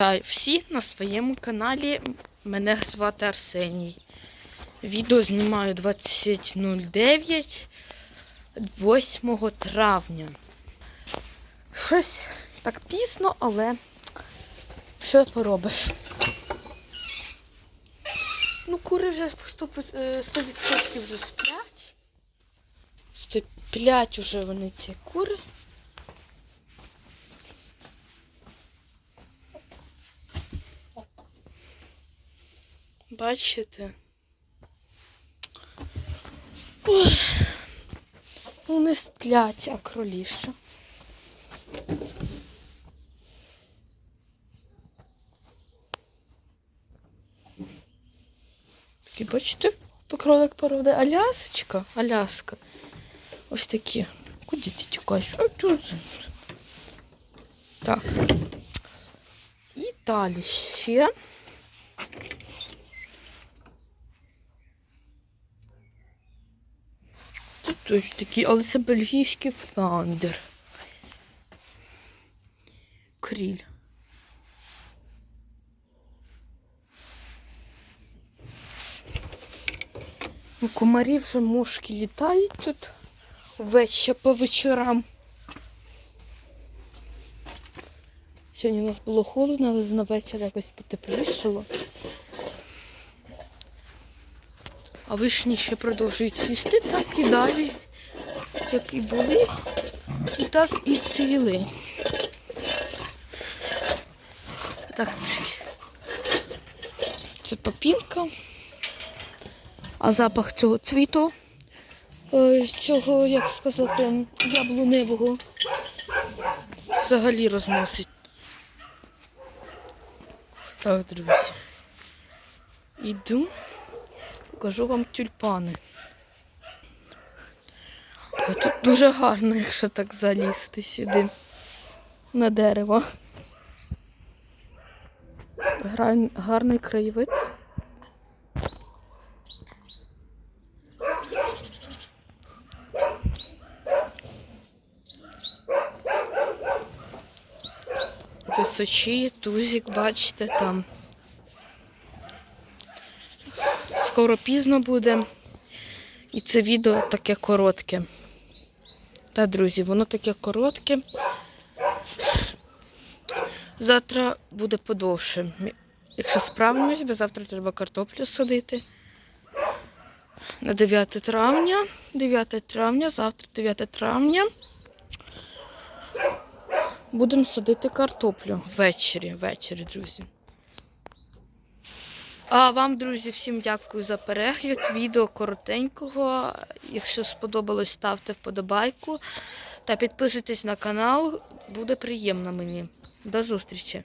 Вітаю всі на своєму каналі. Мене звати Арсеній. Відео знімаю 20.09 8 травня. Щось так пізно, але що поробиш? Ну, кури вже 100%, е, 100% вже сплять. Сплять уже вони ці кури. Бачите? Ой. Ну, не сплять, а кроліша. Такі, бачите, покролик породи Алясочка, Аляска. Ось такі. Куди ти тікаєш? Так. І далі ще. Тут теж такі, але це бельгійський фландер. Кріль. Ну, комарі вже мошки літають тут ввечері по вечорам. Сьогодні у нас було холодно, але на вечір якось потеплішало. А вишні ще продовжують цвісти, так і далі, як і були, і так і цвіли. Так, цві. Це попінка. А запах цього цвіту, е, цього, як сказати, яблуневого взагалі розносить. Так, друзі. Іду. Покажу вам тюльпани. А тут дуже гарно, якщо так залізти сюди на дерево. Гарний краєвид. Височіє, тузик, бачите, там. Скоро пізно буде. І це відео таке коротке. Та, друзі, воно таке коротке. Завтра буде подовше. Якщо справимось, бо завтра треба картоплю садити. На 9 травня. 9 травня, завтра 9 травня. Будемо садити картоплю ввечері, ввечері, друзі. А вам, друзі, всім дякую за перегляд. Відео коротенького. Якщо сподобалось, ставте вподобайку та підписуйтесь на канал. Буде приємно мені. До зустрічі!